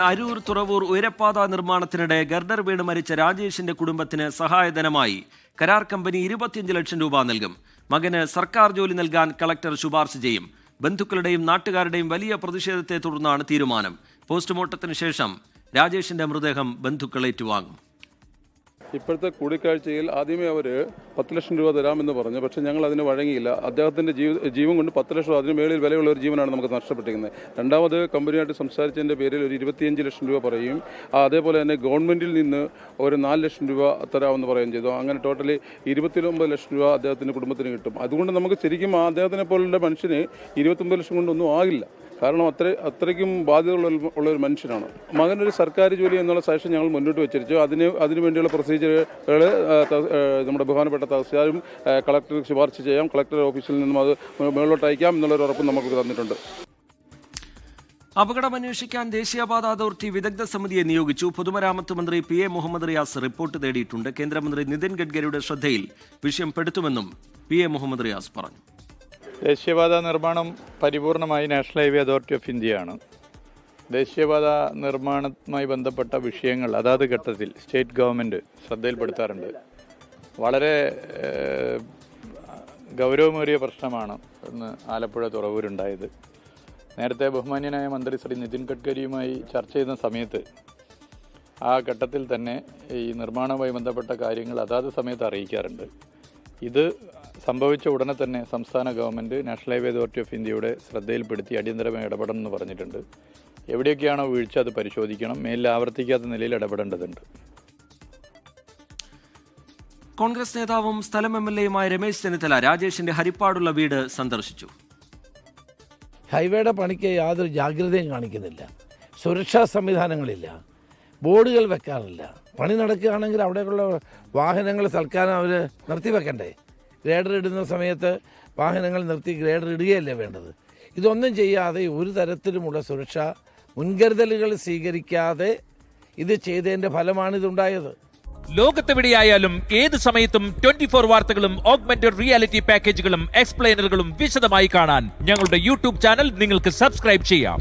അരൂർ തുറവൂർ ഉയരപ്പാത നിർമ്മാണത്തിനിടെ ഗർഡർ വീണ് മരിച്ച രാജേഷിന്റെ കുടുംബത്തിന് സഹായധനമായി. കരാർ കമ്പനി ഇരുപത്തിയഞ്ച് ലക്ഷം രൂപ നൽകും. മകന് സർക്കാർ ജോലി നൽകാൻ കളക്ടർ ശുപാർശ ചെയ്യും. ബന്ധുക്കളുടെയും നാട്ടുകാരുടെയും വലിയ പ്രതിഷേധത്തെ തുടർന്നാണ് തീരുമാനം. പോസ്റ്റ്മോർട്ടത്തിന് ശേഷം രാജേഷിന്റെ മൃതദേഹം ബന്ധുക്കൾ ഏറ്റുവാങ്ങും. ഇപ്പോഴത്തെ കൂടിക്കാഴ്ചയിൽ ആദ്യമേ അവർ പത്ത് ലക്ഷം രൂപ തരാമെന്ന് പറഞ്ഞു. പക്ഷേ ഞങ്ങൾ അതിന് വഴങ്ങിയില്ല. അദ്ദേഹത്തിന്റെ ജീവ ജീവൻ കൊണ്ട് പത്ത് ലക്ഷം അതിന് മേളിൽ വിലയുള്ള ഒരു ജീവനാണ് നമുക്ക് നഷ്ടപ്പെട്ടിരിക്കുന്നത്. രണ്ടാമത് കമ്പനിയായിട്ട് സംസാരിച്ചതിന്റെ പേരിൽ ഒരു ഇരുപത്തിയഞ്ച് ലക്ഷം രൂപ പറയും. അതേപോലെ തന്നെ ഗവൺമെന്റിൽ നിന്ന് ഒരു നാല് ലക്ഷം രൂപ തരാമെന്ന് പറയുകയും ചെയ്തു. അങ്ങനെ ടോട്ടലി ഇരുപത്തിയൊമ്പത് ലക്ഷം രൂപ അദ്ദേഹത്തിന്റെ കുടുംബത്തിന് കിട്ടും. അതുകൊണ്ട് നമുക്ക് ശരിക്കും അദ്ദേഹത്തിനെ പോലുള്ള മനുഷ്യന് ഇരുപത്തൊമ്പത് ലക്ഷം കൊണ്ടൊന്നും ആകില്ല. കാരണം അത്ര അത്രയ്ക്കും ഒരു- ഉള്ള ഒരു മനുഷ്യനാണ്. മകനൊരു സർക്കാർ ജോലി എന്നുള്ള സജഷൻ ഞങ്ങൾ മുന്നോട്ട് വെച്ചിരിച്ചു. അതിന് അതിനു വേണ്ടിയുള്ള പ്രൊസീജിയറുകൾ നമ്മുടെ ബഹുമാനപ്പെട്ട തഹസിലും കളക്ടർക്ക് ശുപാർശ ചെയ്യാം. കളക്ടർ ഓഫീസിൽ നിന്നും അത് മുകളിലോട്ട് അയക്കാം എന്നുള്ളൊരു ഉറപ്പ് നമുക്ക് തന്നിട്ടുണ്ട്. അപകടം അന്വേഷിക്കാൻ ദേശീയപാത അതോറിറ്റി വിദഗ്ധ സമിതിയെ നിയോഗിച്ചു. പൊതുമരാമത്ത് മന്ത്രി P A Muhammad Riyas report തേടിയിട്ടുണ്ട്. കേന്ദ്രമന്ത്രി നിതിൻ ഗഡ്കരിയുടെ ശ്രദ്ധയിൽ വിഷയം പെടുത്തുമെന്നും പി എ മുഹമ്മദ് റിയാസ് പറഞ്ഞു. ദേശീയപാത നിർമ്മാണം പരിപൂർണമായി നാഷണൽ ഹൈവേ അതോറിറ്റി ഓഫ് ഇന്ത്യയാണ്. ദേശീയപാത നിർമ്മാണവുമായി ബന്ധപ്പെട്ട വിഷയങ്ങൾ അതാത് ഘട്ടത്തിൽ സ്റ്റേറ്റ് ഗവൺമെന്റ് ശ്രദ്ധയിൽപ്പെടുത്താറുണ്ട്. വളരെ ഗൗരവമേറിയ പ്രശ്നമാണ് ഇന്ന് ആലപ്പുഴ തുറവൂരുണ്ടായത്. നേരത്തെ ബഹുമാന്യനായ മന്ത്രി ശ്രീ നിതിൻ ഗഡ്കരിയുമായി ചർച്ച ചെയ്യുന്ന സമയത്ത് ആ ഘട്ടത്തിൽ തന്നെ ഈ നിർമ്മാണവുമായി ബന്ധപ്പെട്ട കാര്യങ്ങൾ അതാത് സമയത്ത് അറിയിക്കാറുണ്ട്. ഇത് സംഭവിച്ച ഉടനെ തന്നെ സംസ്ഥാന government national highway authority of ഇന്ത്യയുടെ ശ്രദ്ധയിൽപ്പെടുത്തി അടിയന്തരമായി ഇടപെടണം എന്ന് പറഞ്ഞിട്ടുണ്ട്. എവിടെയൊക്കെയാണോ വീഴ്ച അത് പരിശോധിക്കണം. മേലിൽ ആവർത്തിക്കാത്ത നിലയിൽ ഇടപെടേണ്ടതുണ്ട്. കോൺഗ്രസ് നേതാവും സ്ഥലം എം എൽ എയുമായ രമേശ് ചെന്നിത്തല രാജേഷിന്റെ ഹരിപ്പാടുള്ള വീട് സന്ദർശിച്ചു. ഹൈവേയുടെ പണിക്ക് യാതൊരു ജാഗ്രതയും കാണിക്കുന്നില്ല. സുരക്ഷാ സംവിധാനങ്ങളില്ല. ബോർഡുകൾ വെക്കാറില്ല. പണി നടക്കുകയാണെങ്കിൽ അവിടെയുള്ള വാഹനങ്ങൾ തൽക്കാലം അവർ നിർത്തി വെക്കണ്ടേ ഗ്രേഡർ ഇടുന്ന സമയത്ത് വാഹനങ്ങൾ നിർത്തി ഗ്രേഡർ ഇടുകയല്ലേ വേണ്ടത്? ഇതൊന്നും ചെയ്യാതെ ഒരു തരത്തിലുമുള്ള സുരക്ഷ മുൻകരുതലുകൾ സ്വീകരിക്കാതെ ഇത് ചെയ്തതിന്റെ ഫലമാണിതുണ്ടായത് ലോകത്തെവിടെയായാലും ഏത് സമയത്തും ട്വന്റി ഫോർ വാർത്തകളും ഓഗ്മെന്റഡ് റിയാലിറ്റി പാക്കേജുകളും എക്സ്പ്ലെയിനറുകളും വിശദമായി കാണാൻ ഞങ്ങളുടെ യൂട്യൂബ് ചാനൽ നിങ്ങൾക്ക് സബ്സ്ക്രൈബ് ചെയ്യാം.